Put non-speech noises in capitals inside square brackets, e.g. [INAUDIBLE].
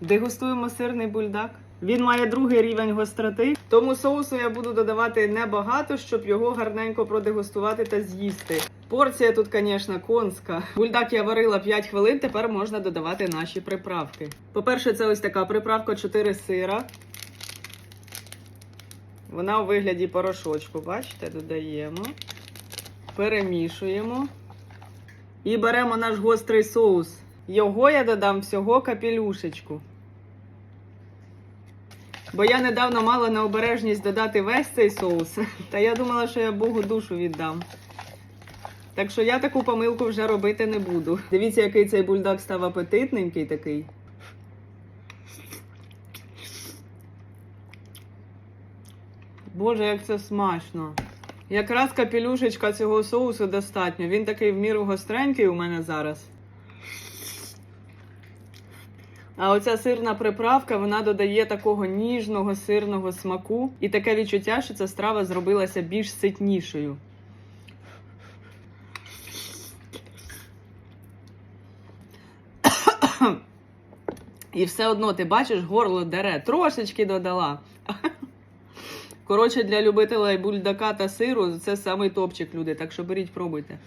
Дегустуємо сирний бульдак. Він має другий рівень гостроти, тому соусу я буду додавати небагато, щоб його гарненько продегустувати та з'їсти. Порція тут, звісно, конська. Бульдак я варила 5 хвилин, тепер можна додавати наші приправки. По-перше, це ось така приправка 4 сира. Вона у вигляді порошочку, бачите, додаємо. Перемішуємо. І беремо наш гострий соус. Його я додам всього капелюшечку. Бо я недавно мала необережність додати весь цей соус. [LAUGHS] Та я думала, що я Богу душу віддам. Так що я таку помилку вже робити не буду. Дивіться, який цей бульдак став апетитненький такий. Боже, як це смачно. Якраз капелюшечка цього соусу достатньо. Він такий в міру гостренький у мене зараз. А оця сирна приправка вона додає такого ніжного сирного смаку і таке відчуття, що ця страва зробилася більш ситнішою. І все одно ти бачиш, горло дере, трошечки додала. Коротше, для любителей бульдака та сиру це самий топчик, люди. Так що беріть, пробуйте.